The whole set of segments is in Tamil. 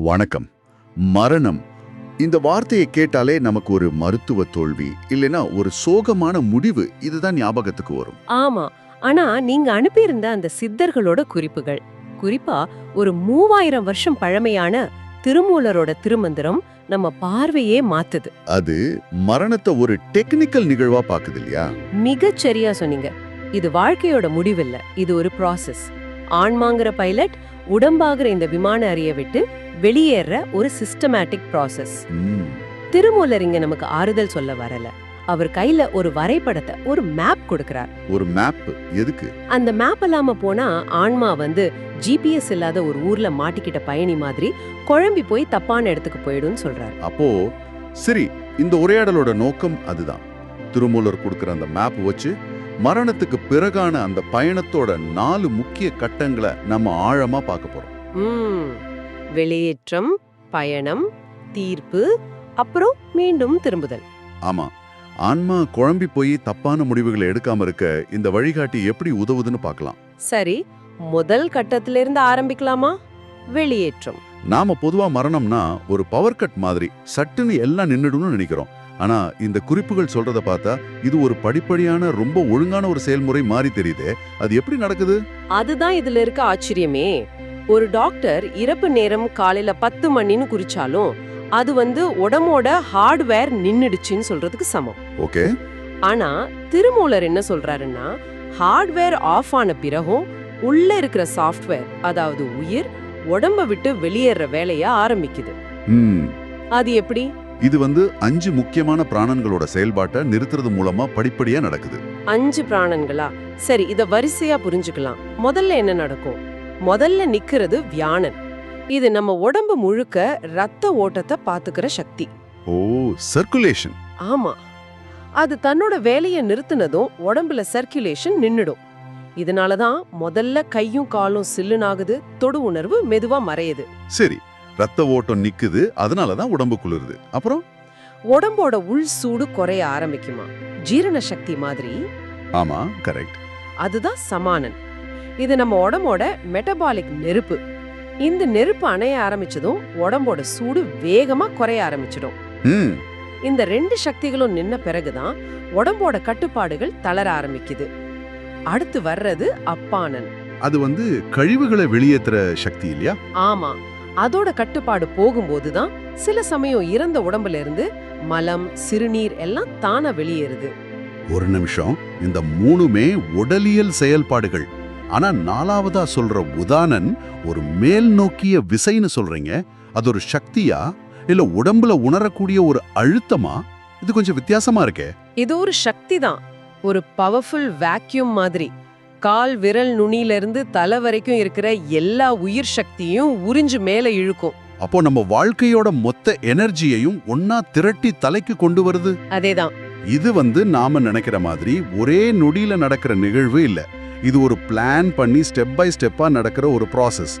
வணக்கம். மரணம். இந்த வார்த்தையை கேட்டாலே நமக்கு ஒரு மருத்துவ தோல்வி இல்லைன்னா ஒரு சோகமான முடிவு இதுதான் ஞாபகத்துக்கு வரும். ஆமா. ஆனா நீங்க அனுப்பியிருந்த அந்த சித்தர்களோட குறிப்புகள். குறிப்பா ஒரு மூவாயிரம் வருஷம் பழமையான திருமூலரோட திருமந்திரம் நம்ம பார்வையே மாத்துது. அது மரணத்தை ஒரு டெக்னிக்கல் நிகழ்வா பாக்குது இல்லையா? மிகச் சரியா சொன்னீங்க. இது வாழ்க்கையோட முடிவில்ல. இது ஒரு ப்ராசஸ் ஆன்மாங்கிற பைலட் உடம்பாகிற இந்த விமான அறைய விட்டு வெளியேற ஒரு சிஸ்டமேட்டிக் ப்ராசஸ் திருமூலர் இங்க நமக்கு ஆறுதல் சொல்ல வரல. அவர் கையில ஒரு வரைபடத்தை ஒரு மேப் கொடுக்கறார். ஒரு மேப் எதுக்கு? அந்த மேப் இல்லாம போனா ஆன்மா வந்து ஜிபிஎஸ் இல்லாத ஒரு ஊர்ல மாட்டிக்கிட்ட பயணி மாதிரி குழம்பி போய் தப்பான இடத்துக்கு போயிடும்னு சொல்றாரு. அப்போ சரி இந்த உரையாடலோட நோக்கம் அதுதான். திருமூலர் கொடுக்கிற அந்த மேப் வச்சு மரணத்துக்கு பிறகான அந்த பயணத்தோட நாலு முக்கிய கட்டங்களை நம்ம ஆழமா பார்க்க போறோம். வெளியேற்றம் பயணம் தீர்ப்பு அப்புறம் மீண்டும் திரும்புதல். ஆமா. ஆன்மா குழம்பி போய் தப்பான முடிவுகளை எடுக்காம இருக்க இந்த வழிகாட்டி எப்படி உதவுதுன்னு பார்க்கலாம். சரி முதல் கட்டத்திலிருந்து இருந்து ஆரம்பிக்கலாமா? வெளியேற்றம். நாம பொதுவா மரணம்னா ஒரு பவர் கட் மாதிரி சட்டுன்னு எல்லாம் நின்னுடும்னு நினைக்கிறோம். ஆனா இந்த குறிப்புகள் சொல்றத பார்த்தா இது ஒரு படிப்படியான ரொம்ப ஒழுங்கான ஒரு செயல்முறை மாதிரி தெரியுதே. அது எப்படி நடக்குது? அதுதான் இதுல இருக்க ஆச்சரியமே. ஒரு டாக்டர் இறப்பு நேரம் காலையில பத்து மணின்னு குறிச்சாலும் அது வந்து உடம்போட ஹார்ட்வேர் நின்னுடுச்சுன்னு சொல்றதுக்கு சமம். ஓகே. ஆனா திருமூலர் என்ன சொல்றாருன்னா ஹார்ட்வேர் ஆஃப் ஆன பிறகும் உள்ள இருக்கிற சாஃப்ட்வேர் அதாவது உயிர் உடம்ப விட்டு வெளியேற வேலைய ஆரம்பிக்குது. ம். அது எப்படி? இது வந்து அஞ்சு முக்கியமான பிராணன்களோட செயல்பாட்டை நிறுத்துறது மூலமா படிப்படியா நடக்குது. அஞ்சு பிராணன்களா? சரி இத வரிசையா புரிஞ்சுக்கலாம். முதல்ல என்ன நடக்கும்? முதல்ல நிக்கிறது வியானன் இது நம்ம உடம்பு முழுக்க ரத்த ஓட்டத்தை பாத்துக்கிற சக்தி. ஓ சர்க்குலேஷன். ஆமா. அது தன்னோட வேலையை நிறுத்தினதும் உடம்புல சர்க்குலேஷன் நின்னுடும். இதனாலதான் முதல்ல கையும் காலும் சில்லுனாகுது தொடு உணர்வு மெதுவா மறையுது. சரி ரத்த ஓட்டம் நிக்குது அதனாலதான் உடம்பு குளிருது. அப்புறம்? உடம்போட உள் சூடு குறைய ஆரம்பிக்குமா? ஜீரண சக்தி மாதிரி. ஆமா கரெக்ட் அதுதான் சமானன். இது நம்ம உடம்போட மெட்டபாலிக் நெருப்பு. இந்த நெருப்பு அணைய ஆரம்பிச்சதும் உடம்போட சூடு வேகமா குறைய ஆரம்பிச்சிடும். ம். இந்த ரெண்டு சக்திகளும் நின்ன பிறகுதான் உடம்போட கட்டுப்பாடுகள் தளர ஆரம்பிக்குது. அடுத்து வர்றது அப்பானன். அது வந்து கழிவுகளை வெளியேற்றுற சக்தி இல்லையா? ஆமா. அதோட கட்டுப்பாடு போகும்போதுதான் சில சமயம் இறந்த உடம்புல இருந்து மலம் சிறுநீர் எல்லாம் தானா வெளியேறுது. ஒரு நிமிஷம். இந்த மூணுமே உடலியல் செயல்பாடுகள். ஆனா நாலாவதா சொல்ற உதானன் ஒரு மேல் நோக்கிய விசைன்னு சொல்றீங்க. அது ஒரு சக்தியா? இல்ல உடம்புல உணரக்கூடிய ஒரு அழுத்தமா? இது கொஞ்சம் வித்தியாசமா இருக்கே. இது ஒரு சக்தி தான். ஒரு பவர்ஃபுல் வேக்யூம் மாதிரி. கால் விரல் நுனியில இருந்து தலை வரைக்கும் இருக்கிற எல்லா உயிர் சக்தியும் உறிஞ்சு மேல இழுக்கும். அப்போ நம்ம வாழ்க்கையோட மொத்த எனர்ஜியையும் ஒன்னா திரட்டி தலைக்கு கொண்டு வருது? அதேதான். இது வந்து நாம நினைக்கிற மாதிரி ஒரே நொடியில நடக்கிற நிகழ்வு இல்ல. இது ஒரு பிளான் பண்ணி ஸ்டெப் பை ஸ்டெப்பா நடக்கிற ஒரு ப்ராசஸ்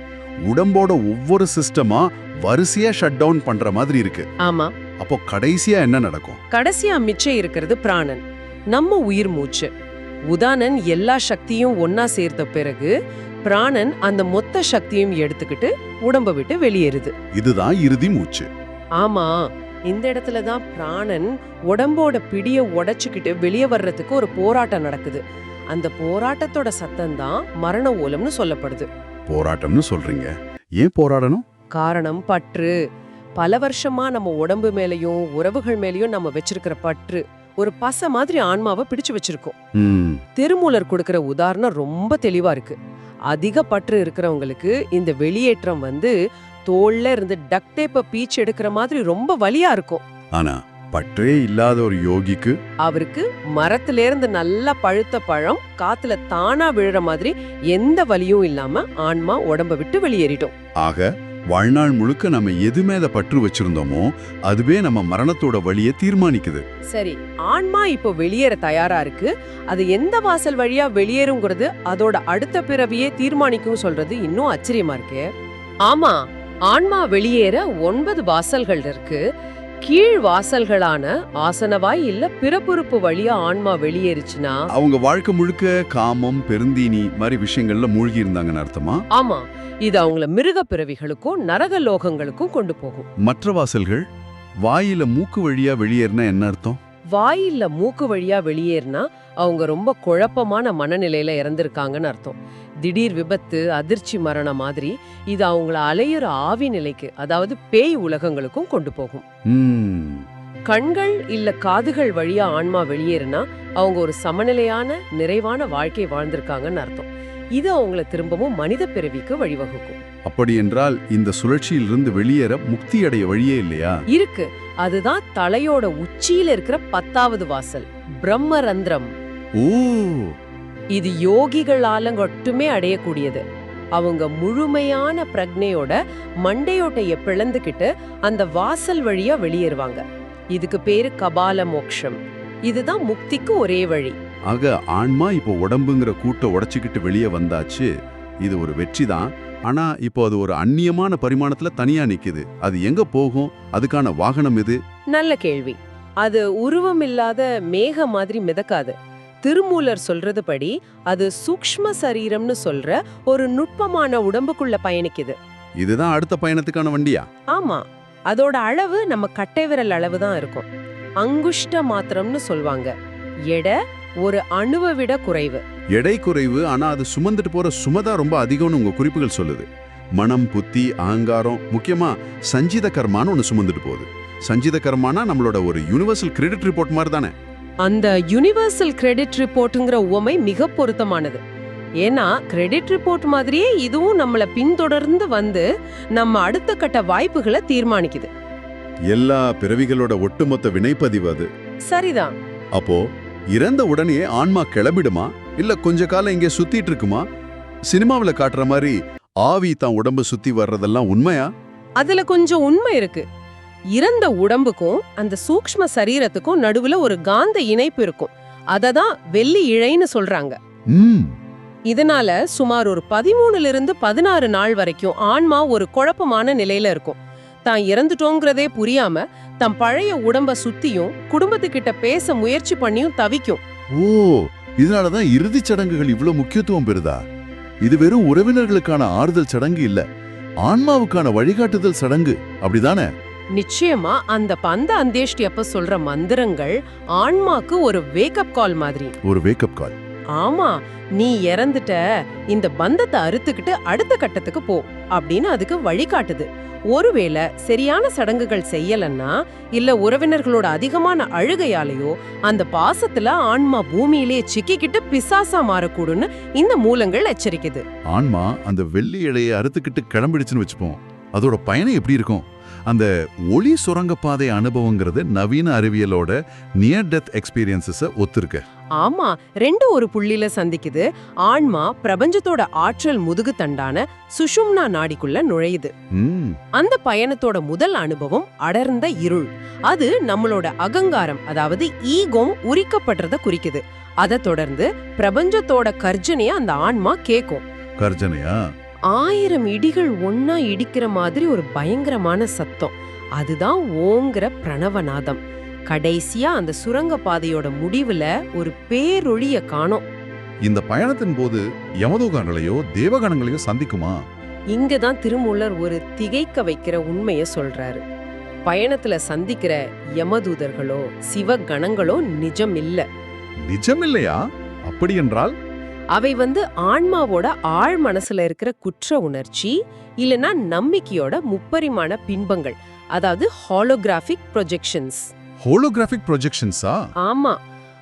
உடம்போட ஒவ்வொரு சிஸ்டமா வரிசையா ஷட் டவுன் பண்ற மாதிரி இருக்கு. ஆமா. அப்போ கடைசியா என்ன நடக்கும்? கடைசியா மிச்சம் இருக்கிறது பிராணன். நம்ம உயிர் மூச்சு. உதானன் எல்லா சக்தியும் ஒன்னா சேர்த்த பிறகு பிராணன் அந்த மொத்த சக்தியும் எடுத்துக்கிட்டு உடம்ப விட்டு வெளியேறுது. இதுதான் இறுதி மூச்சு. ஆமா இந்த இடத்துல தான் பிராணன் உடம்போட பிடிய உடைச்சுக்கிட்டு வெளியே வர்றதுக்கு ஒரு போராட்டம் நடக்குது. அந்த போராட்டத்தோட சத்தம் தான் மரண ஓலம்னு சொல்லப்படுது. போராட்டம்னு சொல்றீங்க. ஏன் போராடணும்? காரணம் பற்று. பல வருஷமா நம்ம உடம்பு மேலயும் உறவுகள் மேலயும் நம்ம வச்சிருக்கிற பற்று. ஒரு பச மாதிரி ஆன்மாவை பிடிச்சு வச்சிருக்கோம். திருமூலர் கொடுக்கிற உதாரணம் ரொம்ப தெளிவா இருக்கு. அதிக பற்று இருக்கிறவங்களுக்கு இந்த வெளியேற்றம் வந்து தோல்ல இருந்து டக்டேப்ப பீச்சு எடுக்கிற மாதிரி ரொம்ப வலியா இருக்கும். ஆனா பற்றே இல்லாத ஒரு யோகிக்கு அவருக்கு மரத்துல இருந்து நல்லா பழுத்த பழம் காத்துல தானா விழுற மாதிரி எந்த வலியும் இல்லாம ஆன்மா உடம்ப விட்டு வெளியேறிடும். ஆக வாழ்நாள் முழுக்க நம்ம எது மேல பற்று வச்சிருந்தோமோ அதுவே நம்ம மரணத்தோட வழியை தீர்மானிக்குது. சரி ஆன்மா இப்போ வெளியேற தயாரா இருக்கு. அது எந்த வாசல் வழியா வெளியேறுங்கிறது அதோட அடுத்த பிறவியே தீர்மானிக்கும் சொல்றது இன்னும் ஆச்சரியமா இருக்கு. ஆமா ஆன்மா வெளியேற ஒன்பது வாசல்கள் இருக்கு. கீழ் வாசல்களான ஆசனவாய் இல்ல பிறப்புறுப்பு வழியா ஆன்மா வெளியேறுச்சுன்னா அவங்க வாழ்க்கை முழுக்க காமம் பெருந்தீனி மாதிரி விஷயங்கள்ல மூழ்கி இருந்தாங்கன்னு அர்த்தமா? ஆமா. இது அவங்கள மிருக பிறவிகளுக்கும் நரக லோகங்களுக்கும் கொண்டு போகும். மற்ற வாசல்கள் வாயில மூக்கு வழியா வெளியேறினா என்ன அர்த்தம்? வாயில்ல மூக்கு வழியா வெளியேறினா அவங்க ரொம்ப குழப்பமான மனநிலையில இறந்திருக்காங்கன்னு அர்த்தம். திடீர் விபத்து அதிர்ச்சி மரணம் மாதிரி இது அவங்கள அலையுற ஆவி நிலைக்கு அதாவது பேய் உலகங்களுக்கும் கொண்டு போகும். கண்கள் இல்ல காதுகள் வழியா ஆன்மா வெளியேறுனா அவங்க ஒரு சமநிலையான நிறைவான வாழ்க்கை வாழ்ந்திருக்காங்கன்னு அர்த்தம். இது அவங்கள திரும்பவும் மனித பிறவிக்கு வழிவகுக்கும். அப்படி என்றால் இந்த சுழற்சியிலிருந்து வெளியேற முக்தி அடைய வழியே இல்லையா? இருக்கு. அதுதான் தலையோட உச்சியில இருக்கிற பத்தாவது வாசல் பிரம்மரந்திரம். இது யோகிகளால மட்டுமே அடையக்கூடியது. அவங்க முழுமையான பிரக்னையோட மண்டையோட்டைய பிளந்துக்கிட்டு அந்த வாசல் வழியா வெளியேறுவாங்க. இதுக்கு பேரு கபால மோக்ஷம். இதுதான் முக்திக்கு ஒரே வழி. ஆக ஆன்மா இப்போ உடம்புங்கிற கூட்டை உடைச்சிக்கிட்டு வெளியே வந்தாச்சு. இது ஒரு வெற்றி தான் ஆனா இப்போ அது ஒரு அந்நியமான பரிமாணத்துல தனியா நிக்குது. அது எங்க போகும்? அதுக்கான வாகனம் எது? நல்ல கேள்வி. அது உருவமில்லாத மேக மாதிரி மிதக்காது. திருமூலர் சொல்றதுபடி அது சூக்ஷ்ம சரீரம்னு சொல்ற ஒரு நுட்பமான உடம்புக்குள்ள பயணிக்குது. இதுதான் அடுத்த பயணத்துக்கான வண்டியா? ஆமா. அதோட அளவு நம்ம கட்டை விரல் அளவு தான் இருக்கும். அங்குஷ்ட மாத்திரம்னு சொல்வாங்க. எடை ஒரு அணுவை விட குறைவு. எடை குறைவு ஆனா அது சுமந்துட்டு போற சுமதா ரொம்ப அதிகம்னு உங்க குறிப்புகள் சொல்லுது. மனம் புத்தி அகங்காரம் முக்கியமா சஞ்சித கர்மான்னு ஒன்று சுமந்துட்டு போகுது. சஞ்சித கர்மானா நம்மளோட ஒரு யூனிவர்சல் கிரெடிட் ரிப்போர்ட் மாதிரி தானே? அந்த யுனிவர்சல் கிரெடிட் ரிப்போர்ட்டுங்கிற உவமை மிக பொருத்தமானது. ஏன்னா கிரெடிட் ரிப்போர்ட் மாதிரியே இதுவும் நம்மள பின்தொடர்ந்து வந்து நம்ம அடுத்த கட்ட வாய்ப்புகளை தீர்மானிக்குது. எல்லா பிறவிகளோட ஒட்டுமொத்த வினைப்பதிவு அது. சரிதான். அப்போ இறந்த உடனே ஆன்மா கிளம்பிடுமா? இல்ல கொஞ்ச காலம் இங்கே சுத்திட்டு இருக்குமா? சினிமாவுல காட்டுற மாதிரி ஆவி தான் உடம்ப சுத்தி வர்றதெல்லாம் உண்மையா? அதுல கொஞ்சம் உண்மை இருக்கு. இறந்த உடம்புக்கும் அந்த சூக்ஷ்ம சரீரத்துக்கும் நடுவுல ஒரு காந்த இணைப்பு இருக்கும். அததான் வெள்ளி இழைன்னு சொல்றாங்க. ம். இதனால சுமார் ஒரு பதிமூணுல இருந்து பதினாறு நாள் வரைக்கும் ஆன்மா ஒரு குழப்பமான நிலையில இருக்கும். தான் இறந்துட்டோங்கிறதே புரியாம தம் பழைய உடம்ப சுத்தியும் குடும்பத்துக்கிட்ட பேச முயற்சி பண்ணியும் தவிக்கும். ஓ இதனாலதான் இறுதிச் சடங்குகள் இவ்ளோ முக்கியத்துவம் பெறுதா? இது வெறும் உறவினர்களுக்கான ஆறுதல் சடங்கு இல்ல. ஆன்மாவுக்கான வழிகாட்டுதல் சடங்கு. அப்படிதானே? நிச்சயமா அந்த பந்த அந்தேஷ்டி அப்ப சொல்ற மந்திரங்கள் ஆன்மாக்கு ஒரு வேக்கப் கால் மாதிரி. ஒரு வேக்கப் கால் ஆமா நீ இறந்துட்ட இந்த பந்தத்தை அறுத்துக்கிட்டு அடுத்த கட்டத்துக்கு போ அப்படின்னு அதுக்கு வழிகாட்டுது. ஒருவேளை சரியான சடங்குகள் செய்யலன்னா இல்ல உறவினர்களோட அதிகமான அழுகையாலேயோ அந்த பாசத்துல ஆன்மா பூமியிலே சிக்கிக்கிட்டு பிசாசா மாறக்கூடும்னு இந்த மூலங்கள் எச்சரிக்குது. ஆன்மா அந்த வெள்ளி இழையை அறுத்துக்கிட்டு கிளம்பிடுச்சுன்னு வச்சுப்போம். அதோட பயணம் எப்படி இருக்கும்? அந்த ஒளி சுரங்கப்பாதை அனுபவங்கிறது நவீன அறிவியலோட நியர் டெத் எக்ஸ்பீரியன்சஸ ஒத்துருக்கு. ஆமா ரெண்டு ஒரு புள்ளில சந்திக்குது. ஆன்மா பிரபஞ்சத்தோட ஆற்றல் முதுகு தண்டான சுஷும்னா நாடிக்குள்ள நுழையுது. அந்த பயணத்தோட முதல் அனுபவம் அடர்ந்த இருள். அது நம்மளோட அகங்காரம் அதாவது ஈகோம் உரிக்கப்படுறத குறிக்குது. அதை தொடர்ந்து பிரபஞ்சத்தோட கர்ஜனைய அந்த ஆன்மா கேக்கும். கர்ஜனையா? ஆயிரம் இடிகள் ஒன்னா இடிக்கிற மாதிரி ஒரு பயங்கரமான சத்தம். அதுதான் ஓங்கிற பிரணவநாதம். கடைசியா அந்த சுரங்க பாதையோட முடிவுல ஒரு பேரொளிய காணோம். இந்த பயணத்தின் போது யமதூகங்களையோ தேவகணங்களையோ சந்திக்குமா? இங்க தான் திருமூலர் ஒரு திகைக்க வைக்கிற உண்மைய சொல்றாரு. பயணத்துல சந்திக்கிற யமதூதர்களோ சிவகணங்களோ நிஜம் இல்ல நிஜம் இல்லையா அப்படி என்றால் அவை வந்து ஆன்மாவோட ஆழ் மனசுல இருக்கிற குற்ற உணர்ச்சி இல்லனா நம்பிக்கையோட முப்பரிமாண பின்பங்கள் அதாவது ஹாலோகிராஃபிக் ப்ரொஜெக்ஷன்ஸ் ஹோலோகிராஃபிக் ப்ரொஜெக்ஷன்ஸா ஆமா.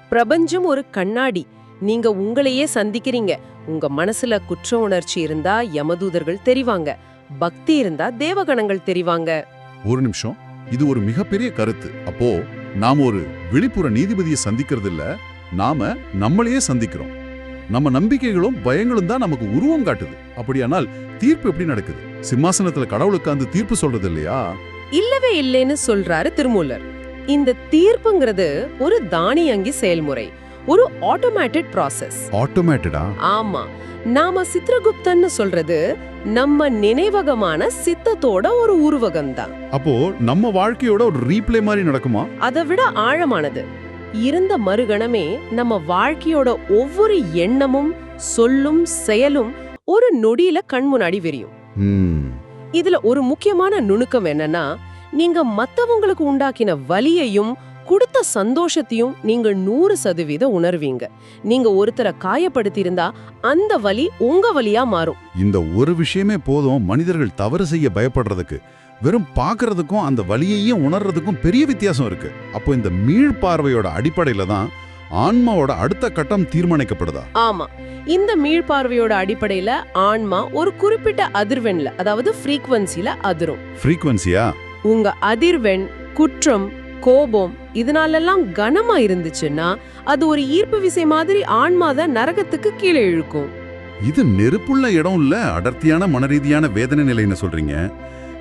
பிரபஞ்சம் ஒரு கண்ணாடி. நீங்க உங்களையே சந்திக்கிறீங்க. உங்க மனசுல குற்ற உணர்ச்சி இருந்தா யமதூதர்கள் தெரிவாங்க. பக்தி இருந்தா தேவகணங்கள் தெரிவாங்க. ஒரு நிமிஷம். இது ஒரு மிகப்பெரிய கருத்து. அப்போ நாம ஒரு விழிப்புற நீதிபதியை சந்திக்கிறது இல்ல நாம நம்மளையே சந்திக்கிறோம். நம்ம நம்பிக்கைகளும் பயங்களும் தான் நமக்கு உருவம் காட்டுது. அப்படியானால் தீர்ப்பு எப்படி நடக்குது? சிம்மாசனத்துல கடவுள் உட்கார்ந்து தீர்ப்பு சொல்றது இல்லையா? இல்லவே இல்லைன்னு சொல்றாரு திருமூலர். இந்த தீர்ப்புங்கிறது ஒரு தானியங்கி செயல்முறை ஒரு ஆட்டோமேட்டட் process. ஆட்டோமேட்டடா ஆமா. நாம சித்ரகுப்தன்னு சொல்றது நம்ம நினைவகமான சித்தத்தோட ஒரு உருவகம் தான் அப்போ நம்ம வாழ்க்கையோட ஒரு ரீப்ளே மாதிரி நடக்குமா? அதை விட ஆழமானது. இருந்த மறுகணமே நம்ம வாழ்க்கையோட ஒவ்வொரு எண்ணமும் சொல்லும் செயலும் ஒரு நொடியில கண் முன்னாடி விரியும். இதுல ஒரு முக்கியமான நுணுக்கம் என்னன்னா நீங்க மத்தவங்களுக்கு உண்டாக்கின வலியையும் கொடுத்த சந்தோஷத்தையும் நீங்க நூறு சதவீத உணர்வீங்க. நீங்க ஒருத்தரை காயப்படுத்தியிருந்தா அந்த வலி உங்க வலியா மாறும். இந்த ஒரு விஷயமே போதும். மனிதர்கள் தவறு செய்ய பயப்படுறதுக்கு வெறும் பார்க்கறதுக்கும் அந்த வலியையும் உணர்றதுக்கும் பெரிய வித்தியாசம் இருக்கு. அப்போ இந்த மீள்பார்வையோட அடிப்படையில தான் ஆன்மாவோட அடுத்த கட்டம் தீர்மானிக்கப்படுதா? ஆமா. இந்த மீள்பார்வையோட அடிப்படையில ஆன்மா ஒரு குறிப்பிட்ட அதிர்வெண்ல அதாவது ஃப்ரீக்வன்சில அதிரும். ஃப்ரீக்வன்சியா உங்க அதிர்வெண் குற்றம் கோபம் இதனாலெல்லாம் கனமா இருந்துச்சுன்னா அது ஒரு ஈர்ப்பு விசை மாதிரி ஆன்மாத நரகத்துக்கு கீழே இழுக்கும். இது நெருப்புள்ள இடம் இல்ல அடர்த்தியான மனரீதியான வேதனை நிலைன்னு சொல்றீங்க.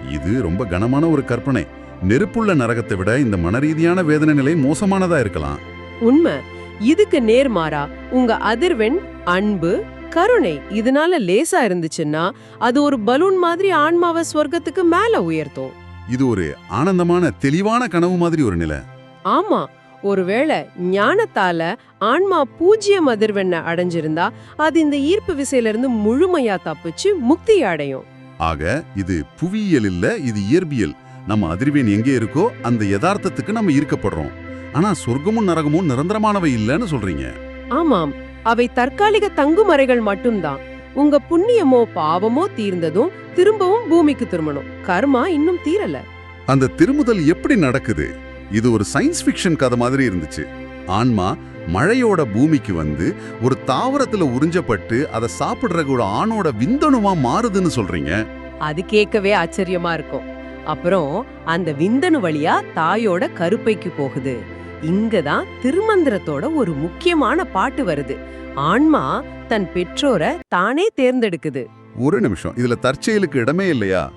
இது ரொம்ப கனமான ஒரு கற்பனை. நெருப்புள்ள நரகத்தை விட இந்த மனரீதியான வேதனை நிலை மோசமானதா இருக்கலாம். உண்மை. இதுக்கு நேர்மாறா உங்க அதிர்வெண் அன்பு கருணை இதனால லேசா இருந்துச்சுன்னா அது ஒரு பலூன் மாதிரி ஆன்மாவை ஸ்வர்க்கத்துக்கு மேல உயர்த்தும். இது ஒரு ஆனந்தமான தெளிவான கனவு மாதிரி ஒரு நிலை. ஆமா. ஒருவேளை ஞானத்தால ஆன்மா பூஜ்யம் அதிர்வெண்ண அடைஞ்சிருந்தா அது இந்த ஈர்ப்பு விசையில இருந்து முழுமையா தப்பிச்சு முக்தி அடையும். ஆக இது புவியியல் இல்ல இது இயற்பியல். நம்ம அதிர்வேன் எங்கே இருக்கோ அந்த யதார்த்தத்துக்கு நம்ம ஈர்க்கப்படுறோம். ஆனா சொர்க்கமும் நரகமும் நிரந்தரமானவை இல்லைன்னு சொல்றீங்க. ஆமாம். அவை தற்காலிக தங்குமறைகள் மட்டும்தான். உங்க புண்ணியமோ பாவமோ தீர்ந்ததும் திரும்பவும் பூமிக்கு திரும்பணும். கர்மா இன்னும் தீரல. அந்த திருமுதல் எப்படி நடக்குது? இது ஒரு சயின்ஸ் ஃபிக்ஷன் கதை மாதிரி இருந்துச்சு. ஆன்மா மழையோட பூமிக்கு வந்து ஒரு தாவரத்துல உறிஞ்சப்பட்டு அதை சாப்பிடுற ஒரு ஆணோட விந்தணுவா மாறுதுன்னு சொல்றீங்க. அது கேட்கவே ஆச்சரியமா இருக்கும். அப்புறம் அந்த விந்தணு வழியா தாயோட கருப்பைக்கு போகுது. இங்கதான் திருமந்திரத்தோட ஒரு முக்கியமான பாட்டு வருது. ஆன்மா தன் பெற்றோரை தானே தேர்ந்தெடுக்குது. ஒரு நிமிஷம். இதுல தற்செயலுக்கு இடமே இல்லையா?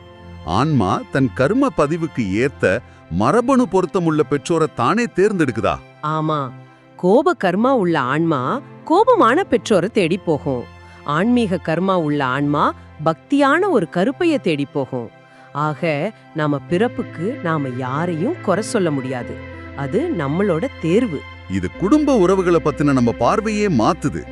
ஆன்மா தன் கர்ம பதிவுக்கு ஏத்த மரபணு பொருத்தமுள்ள பெற்றோரை தானே தேர்ந்தெடுக்குதா? ஆமா. கோப கர்மா உள்ள ஆன்மா கோபமான பெற்றோரை தேடி போகும். ஆன்மீக கர்மா உள்ள ஆன்மா பக்தியான ஒரு கருப்பைய தேடி போகும். ஆக நாம பிறப்புக்கு நாம யாரையும் குறை சொல்ல முடியாது. அது நம்மளோட தேர்வு. இது குடும்ப உறவுகளை பத்தின நம்ம பார்வையே மாத்துது.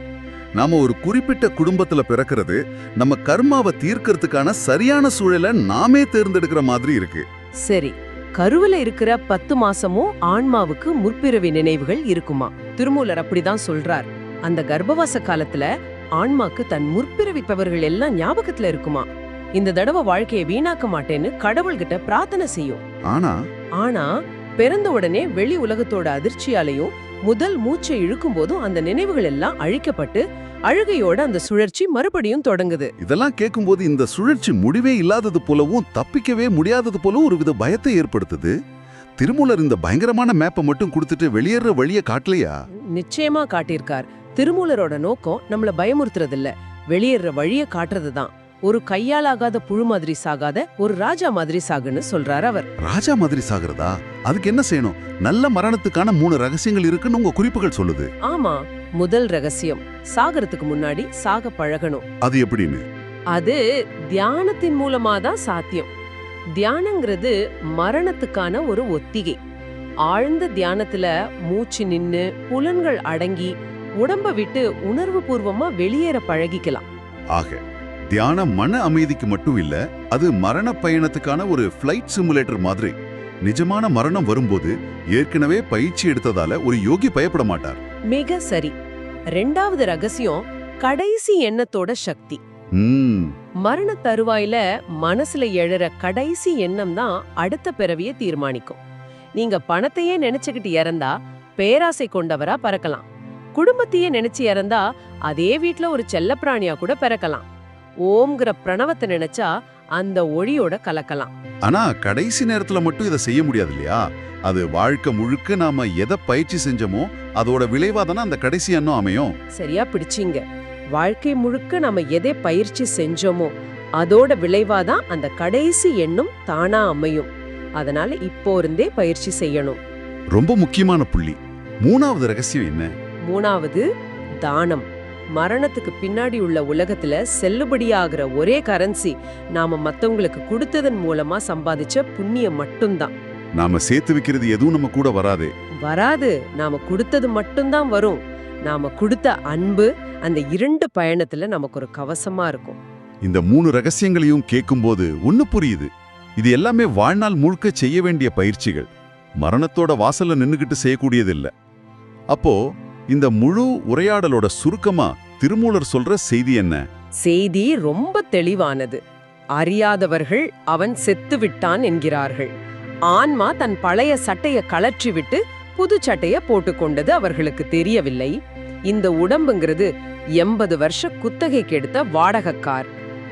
நாம ஒரு குறிப்பிட்ட குடும்பத்துல பிறக்கிறது நம்ம கர்மாவை தீர்க்கறதுக்கான சரியான சூழலை நாமே தேர்ந்தெடுக்கிற மாதிரி இருக்கு. சரி கருவுல இருக்கிற பத்து மாசமும் ஆன்மாவுக்கு முற்பிறவி நினைவுகள் இருக்குமா? திருமூலர் அப்படிதான் சொல்றார். அந்த கர்ப்பவாச காலத்துல ஆன்மாக்கு தன் முற்பிறவி தவறுகள் எல்லாம் ஞாபகத்துல இருக்குமா? இந்த தடவை வாழ்க்கையை வீணாக்க மாட்டேன்னு கடவுள்கிட்ட பிரார்த்தனை செய்யும். ஆனா? ஆனா பிறந்த உடனே வெளி உலகத்தோட அதிர்ச்சியாலையும் முதல் மூச்சை இழுக்கும் போதும் அந்த நினைவுகள் எல்லாம் அழிக்கப்பட்டு அழுகையோட அந்த சுழற்சி மறுபடியும் தொடங்குது. இதெல்லாம் கேட்கும்போது இந்த சுழற்சி முடிவே இல்லாதது போலவும் தப்பிக்கவே முடியாதது போலவும் ஒரு வித பயத்தை ஏற்படுத்துது. திருமூலர் இந்த பயங்கரமான மேப்பை மட்டும் கொடுத்துட்டு வெளியேற வழியை காட்டலையா? நிச்சயமா காட்டியிருக்கார். திருமூலரோட நோக்கம் நம்மள பயமுறுத்துறது இல்ல வெளியேற வழிய காட்டுறது தான் ஒரு கையாலாகாத புழு மாதிரி சாகாத ஒரு ராஜா மாதிரி சாகுன்னு சொல்றார் அவர். ராஜா மாதிரி சாகிறதா? அதுக்கு என்ன செய்யணும்? நல்ல மரணத்துக்கான மூணு ரகசியங்கள் இருக்குன்னு உங்க குறிப்புகள் சொல்லுது. ஆமா முதல் ரகசியம் சாகறதுக்கு முன்னாடி சாக பழகணும். அது எப்படின்னு? அது தியானத்தின் மூலமா தான் சாத்தியம். தியானங்கிறது மரணத்துக்கான ஒரு ஒத்திகை. ஆழ்ந்த தியானத்துல மூச்சு நின்னு புலன்கள் அடங்கி உடம்ப விட்டு உணர்வு பூர்வமா வெளியேற பழகிக்கலாம். ஆக தியானம் மன அமைதிக்கு மட்டும் இல்ல அது மரண பயணத்துக்கான ஒரு ஃப்ளைட் சிமுலேட்டர் மாதிரி நிஜமான மரணம் வரும்போது ஏற்கனவே பயிற்சி எடுத்ததால ஒரு யோகி பயப்பட மாட்டார். மிக சரி. ரெண்டாவது ரகசியம் கடைசி எண்ணத்தோட சக்தி. மரண தருவாயில மனசுல எழற கடைசி எண்ணம் தான் அடுத்த பிறவிய தீர்மானிக்கும். நீங்க பணத்தையே நினைச்சுக்கிட்டு இறந்தா பேராசை கொண்டவரா பறக்கலாம். குடும்பத்தையே நினைச்சு இறந்தா அதே வீட்ல ஒரு செல்லப்பிராணியா கூட பிறக்கலாம். ஓம்ங்கிற பிரணவத்தை நினைச்சா அந்த ஒளியோட கலக்கலாம். ஆனா கடைசி நேரத்துல மட்டும் இதை செய்ய முடியாது இல்லையா அது வாழ்க்கை முழுக்க நாம எதை பயிற்சி செஞ்சோமோ அதோட விளைவா தானே அந்த கடைசி எண்ணம் அமையும்? சரியா பிடிச்சீங்க. வாழ்க்கை முழுக்க நம்ம எதை பயிற்சி செஞ்சோமோ அதோட விளைவாதான் அந்த கடைசி எண்ணம் தானா அமையும். அதனால இப்போ இருந்தே பயிற்சி செய்யணும். ரொம்ப முக்கியமான புள்ளி. மூணாவது ரகசியம் என்ன? மூணாவது தானம். மரணத்துக்கு பின்னாடி உள்ள உலகத்துல செல்லுபடியாகிற ஒரே கரன்சி நாம மத்தவங்களுக்கு கொடுத்ததன் மூலமா சம்பாதிச்ச புண்ணியம் மட்டும்தான். நாம சேர்த்து வைக்கிறது எதுவும் நம்ம கூட வராதே. வராது. நாம கொடுத்தது மட்டும்தான் வரும். நாம கொடுத்த அன்பு அந்த இரண்டு பயணத்துல நமக்கு ஒரு கவசமா இருக்கும். இந்த மூணு ரகசியங்களையும் கேட்கும்போது ஒண்ணு புரியுது. இது எல்லாமே வாழ்நாள் முழுக்க செய்ய வேண்டிய பயிற்சிகள். மரணத்தோட வாசல்ல நின்னுகிட்டு செய்யக்கூடியதில்ல. அப்போ இந்த முழு உரையாடலோட சுருக்கமா திருமூலர் சொல்ற செய்தி என்ன? செய்தி ரொம்ப தெளிவானது. அறியாதவர்கள் அவன் செத்து விட்டான் என்கிறார்கள். ஆன்மா தன் பழைய சட்டைய கழற்றி விட்டு புது சட்டைய போட்டுக்கொண்டது அவர்களுக்கு தெரியவில்லை. இந்த உடம்புங்கிறது எண்பது வருஷ குத்தகைக்கு எடுத்த வாடகைக்கார்.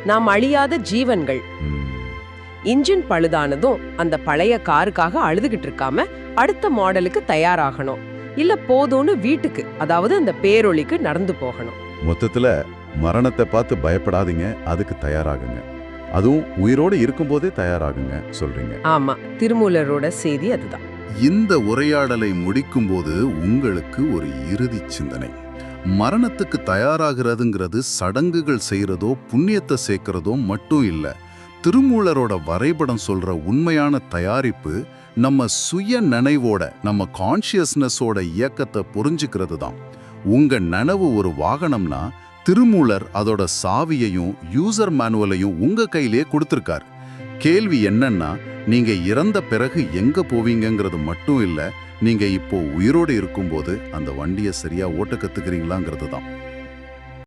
நாம் அழியாத ஜீவன்கள். இன்ஜின் பழுதானதும் அந்த பழைய காருக்காக அழுதுகிட்டு இருக்காம அடுத்த மாடலுக்கு தயாராகணும். இல்ல போதும்னு வீட்டுக்கு அதாவது அந்த பேரொளிக்கு நடந்து போகணும். மொத்தத்துல மரணத்தை பார்த்து பயப்படாதீங்க அதுக்கு தயாராகுங்க. அதுவும் உயிரோடு இருக்கும்போதே தயாராகுங்க சொல்றீங்க. ஆமா திருமூலரோட செய்தி அதுதான். இந்த உரையாடலை முடிக்கும்போது உங்களுக்கு ஒரு இறுதி சிந்தனை. மரணத்துக்கு தயாராகிறதுங்கிறது சடங்குகள் செய்கிறதோ புண்ணியத்தை சேர்க்கிறதோ மட்டும் இல்லை. திருமூலரோட வரைபடம் சொல்கிற உண்மையான தயாரிப்பு நம்ம சுய நினைவோட நம்ம கான்ஷியஸ்னஸோட இயக்கத்தை புரிஞ்சுக்கிறது தான். உங்கள் நனவு ஒரு வாகனம்னா திருமூலர் அதோட சாவியையும் யூசர் மேனுவலையும் உங்கள் கையிலே கொடுத்துருக்காரு. கேள்வி என்னன்னா நீங்க இறந்த பிறகு எங்க போவீங்கங்கிறது மட்டும் இல்ல நீங்க இப்போ உயிரோடு இருக்கும்போது அந்த வண்டியை சரியா ஓட்ட கத்துக்கிறீங்களாங்கிறது தான்